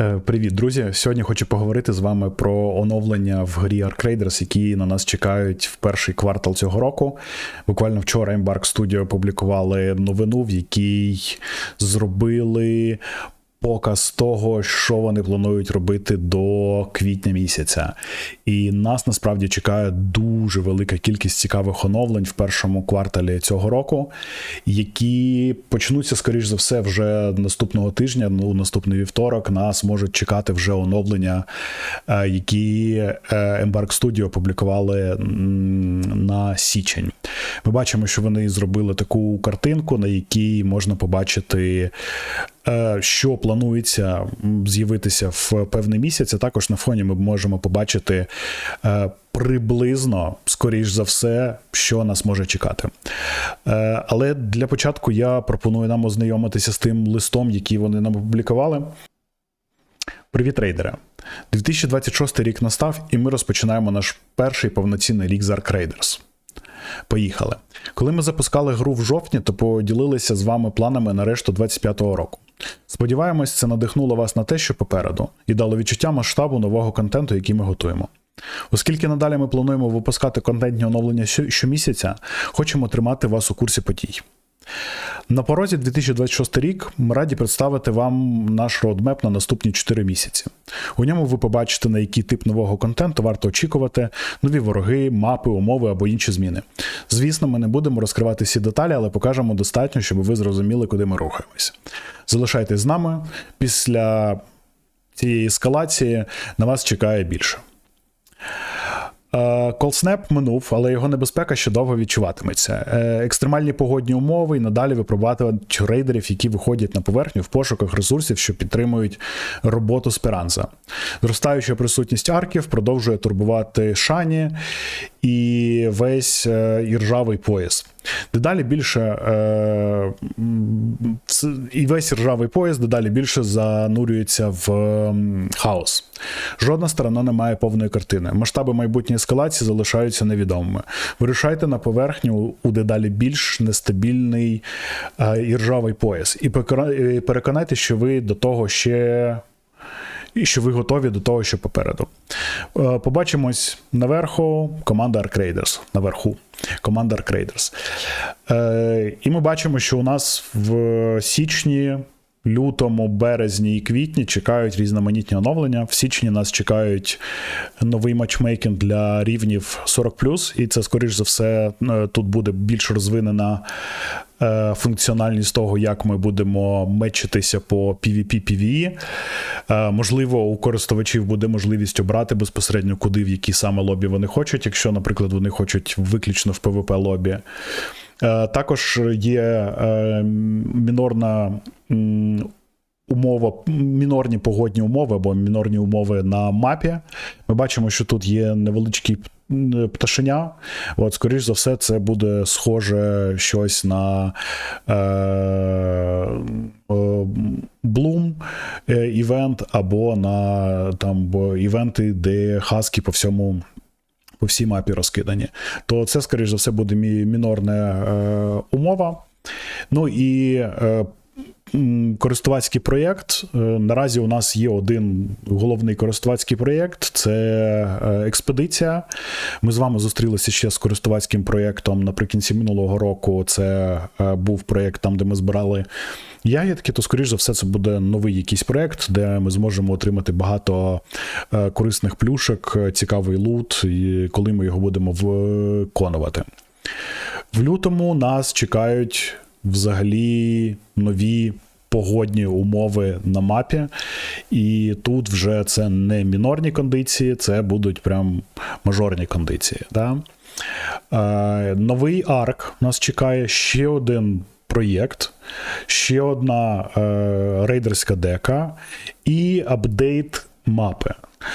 Е, Привіт, друзі! Сьогодні хочу поговорити з вами про оновлення в грі Ark Raiders, які на нас чекають в перший квартал цього року. Буквально вчора Embark Studio опублікували новину, в якій зробили показ того, що вони планують робити до квітня місяця. І нас насправді чекає дуже велика кількість цікавих оновлень в першому кварталі цього року, які почнуться, скоріш за все, вже наступного тижня. Ну, наступний вівторок нас можуть чекати вже оновлення, е, які е, Embark Studio опублікували на січень. Ми бачимо, що вони зробили таку картинку, на якій можна побачити що планується з'явитися в певний місяць. А також на фоні ми можемо побачити е, приблизно, скоріш за все, що нас може чекати. Е, Але для початку я пропоную нам ознайомитися з тим листом, який вони нам опублікували. Привіт, рейдери! 2026 рік настав, і ми розпочинаємо наш перший повноцінний рік з Ark Raiders. Поїхали. Коли ми запускали гру в жовтні, то поділилися з вами планами на решту 25-го року. Сподіваємось, це надихнуло вас на те, що попереду, і дало відчуття масштабу нового контенту, який ми готуємо. Оскільки надалі ми плануємо випускати контентні оновлення щомісяця, хочемо тримати вас у курсі подій. На порозі 2026 рік ми раді представити вам наш роудмеп на наступні 4 місяці. У ньому ви побачите, на який тип нового контенту варто очікувати, нові вороги, мапи, умови або інші зміни. Звісно, ми не будемо розкривати всі деталі, але покажемо достатньо, щоб ви зрозуміли, куди ми рухаємось. Залишайтесь з нами. Після цієї ескалації на вас чекає більше. Колснеп минув, але його небезпека ще довго відчуватиметься. Е, Екстремальні погодні умови і надалі випробувати рейдерів, які виходять на поверхню в пошуках ресурсів, що підтримують роботу Спіранза. Зростаюча присутність арків продовжує турбувати Шані і весь е, іржавий пояс. Дедалі більше е, і весь ржавий пояс дедалі більше занурюється в хаос. Жодна сторона не має повної картини. Масштаби майбутньої ескалації залишаються невідомими. Вирушайте на поверхню у дедалі більш нестабільний е, і ржавий пояс. І переконайтеся, що ви до того ще і що ви готові до того, що попереду. Е, Побачимось наверху. Команда Raiders. Наверху. Команда Raiders. Е, І ми бачимо, що у нас в січні. Лютому, березні і квітні чекають різноманітні оновлення. В січні нас чекають новий матчмейкінг для рівнів 40+, і це, скоріш за все, е, тут буде більш розвинена функціональність того, як ми будемо мечитися по PvP PvE. Е, Можливо, у користувачів буде можливість обрати безпосередньо, куди в які саме лобі вони хочуть, якщо, наприклад, вони хочуть виключно в PvP лобі. Е, Також є е, мінорна умова, мінорні погодні умови або мінорні умови на мапі. Ми бачимо, що тут є невеличкий пташеня. От, скоріш за все, це буде схоже щось на е, е, е, івент або на там івенти, де хаски по всьому по всій мапі розкидані, то це, скоріш за все, буде мінорна е, умова. Ну і е, користувацький проєкт. Е, Наразі у нас є один головний користувацький проєкт це е, експедиція. Ми з вами зустрілися ще з користувацьким проєктом наприкінці минулого року. Це е, був проєкт там, де ми збирали ягідки, то, скоріш за все, це буде новий якийсь проєкт, де ми зможемо отримати багато корисних плюшок, цікавий лут, і коли ми його будемо виконувати. В лютому нас чекають взагалі нові погодні умови на мапі, і тут вже це не мінорні кондиції, це будуть прям мажорні кондиції. Да? Е, новий арк нас чекає ще один проєкт, ще одна е, рейдерська дека і апдейт мапи.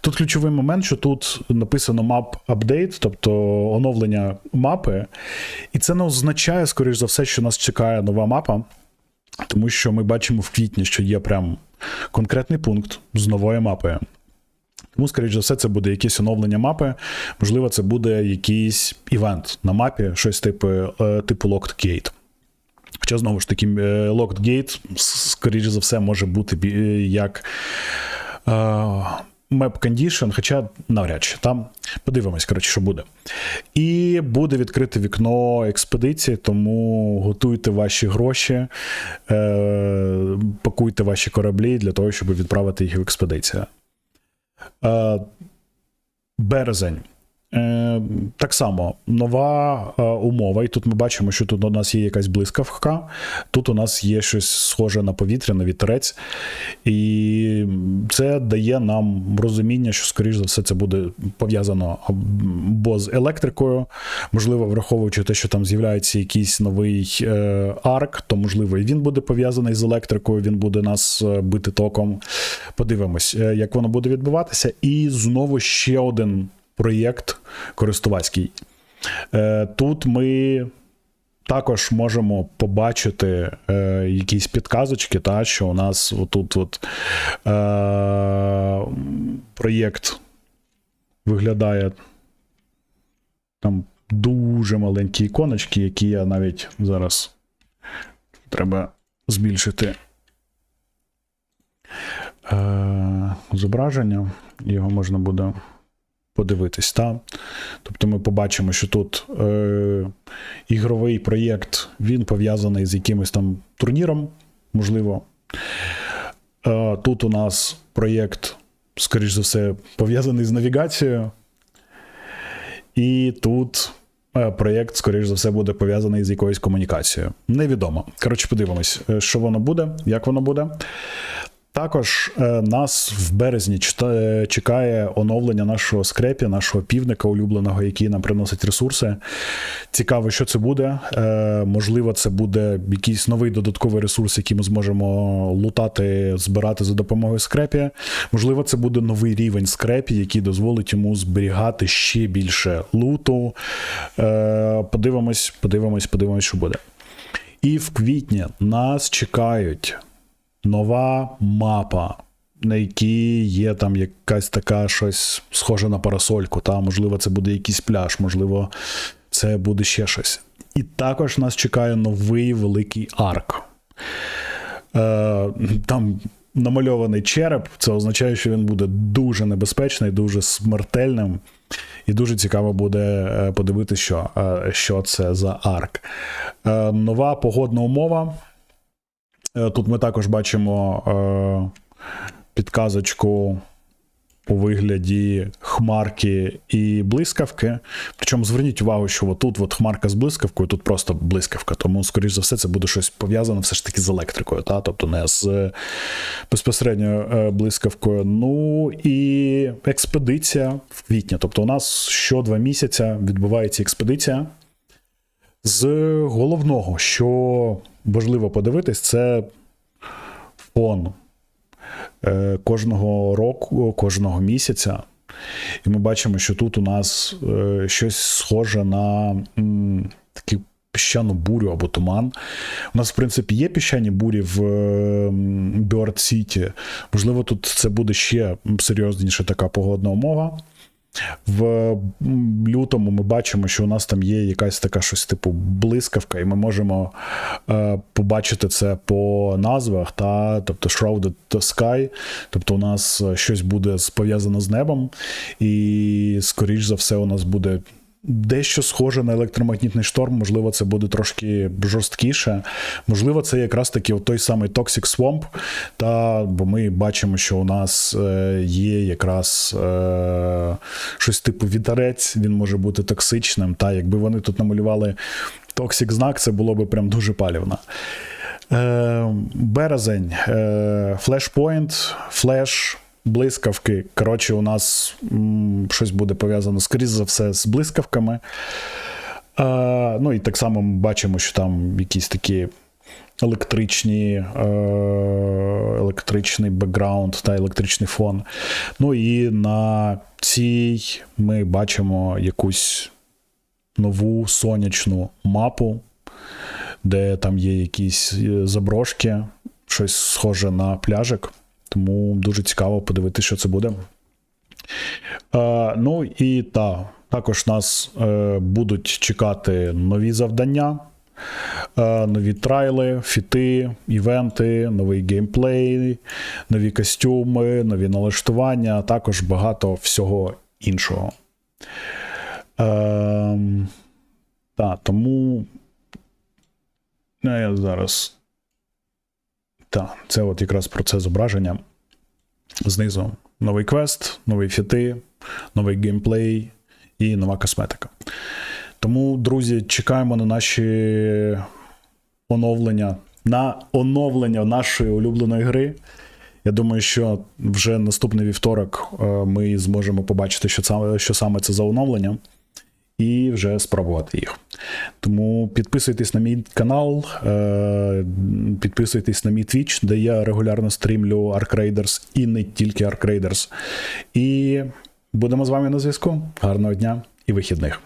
Тут ключовий момент, що тут написано map update, тобто оновлення мапи, і це не означає, скоріш за все, що нас чекає нова мапа, тому що ми бачимо в квітні, що є прям конкретний пункт з новою мапою. Тому, скоріш за все, це буде якесь оновлення мапи. Можливо, це буде якийсь івент на мапі, щось типу, е, типу Locked Gate. Хоча, знову ж таки, е, Locked Gate, скоріш за все, може бути як е, Map Condition, хоча навряд чи там подивимось, коротше, що буде. І буде відкрите вікно експедиції, тому готуйте ваші гроші, е, пакуйте ваші кораблі для того, щоб відправити їх в експедицію. Е, березень. Е, так само нова е, умова, і тут ми бачимо, що тут у нас є якась блискавка, тут у нас є щось схоже на повітря, на вітерець, і це дає нам розуміння, що, скоріш за все, це буде пов'язано або з електрикою, можливо, враховуючи те, що там з'являється якийсь новий е, арк, то можливо і він буде пов'язаний з електрикою, він буде нас бити током. Подивимось, як воно буде відбуватися. І знову ще один проєкт користувацький. Е, Тут ми також можемо побачити е, якісь підказочки, та, що у нас отут от, е, проєкт виглядає там дуже маленькі іконочки, які я навіть зараз треба збільшити е, зображення, його можна буде подивитись. Та? Тобто ми побачимо, що тут е, ігровий проєкт він пов'язаний з якимось там турніром, можливо. Е, Тут у нас проєкт, скоріш за все, пов'язаний з навігацією. І тут е, проєкт, скоріш за все, буде пов'язаний з якоюсь комунікацією. Невідомо. Коротше, подивимось, е, що воно буде, як воно буде. Також е, нас в березні чекає оновлення нашого скрепі, нашого півника улюбленого, який нам приносить ресурси. Цікаво, що це буде. Е, можливо, це буде якийсь новий додатковий ресурс, який ми зможемо лутати, збирати за допомогою скрепі. Можливо, це буде новий рівень скрепі, який дозволить йому зберігати ще більше луту. Е, подивимось, подивимось, подивимось, що буде. І в квітні нас чекають нова мапа, на якій є там якась така щось схоже на парасольку. Та, можливо, це буде якийсь пляж, можливо, це буде ще щось. І також нас чекає новий великий арк. Е, там намальований череп, це означає, що він буде дуже небезпечний, дуже смертельним. І дуже цікаво буде е, подивитися, що, е, що це за арк. Е, Нова погодна умова. Е, Тут ми також бачимо е, підказочку у вигляді хмарки і блискавки. Причому зверніть увагу, що отут от хмарка з блискавкою, тут просто блискавка. Тому, скоріш за все, це буде щось пов'язане все ж таки з електрикою, та? тобто не з е, безпосередньо блискавкою. Ну і експедиція в квітні. Тобто, у нас що два місяця відбувається експедиція. З головного, що важливо подивитись, це фон е, кожного року, кожного місяця. І ми бачимо, що тут у нас е, щось схоже на таку піщану бурю або туман. У нас, в принципі, є піщані бурі в Бьорд Сіті. Можливо, тут це буде ще серйозніша така погодна умова. В лютому ми бачимо, що у нас там є якась така щось типу блискавка, і ми можемо е, побачити це по назвах, та, тобто Shrouded Sky, тобто у нас е, щось буде пов'язано з небом, і, скоріш за все, у нас буде. Дещо схоже на електромагнітний шторм, можливо, це буде трошки жорсткіше. Можливо, це якраз таки той самий Toxic Swamp, та, бо ми бачимо, що у нас е, є якраз е, щось типу вітерець, він може бути токсичним. Та якби вони тут намалювали Toxic знак, це було би прям дуже палівно. Е, березень, е, Flashpoint, Flash, блискавки. Коротше, у нас м, щось буде пов'язано, скоріш за все, з блискавками. Е, ну і так само ми бачимо, що там якісь такі електричні, е, електричний бекграунд та електричний фон. Ну і на цій ми бачимо якусь нову сонячну мапу, де там є якісь е, заброшки, щось схоже на пляжик. Тому дуже цікаво подивитися, що це буде. Е, ну і та, також нас е, будуть чекати нові завдання. Е, Нові трайли, фіти, івенти, новий геймплей, нові костюми, нові налаштування, також багато всього іншого. Ем, та, тому. Ну, я зараз. Так, це от якраз про це зображення. Знизу новий квест, нові фіти, новий геймплей і нова косметика. Тому, друзі, чекаємо на наші оновлення, на оновлення нашої улюбленої гри. Я думаю, що вже наступний вівторок е, ми зможемо побачити, що саме, що саме це за оновлення, і вже спробувати їх. Тому підписуйтесь на мій канал, е, підписуйтесь на мій Twitch, де я регулярно стрімлю Ark Raiders і не тільки Ark Raiders. І будемо з вами на зв'язку. Гарного дня і вихідних.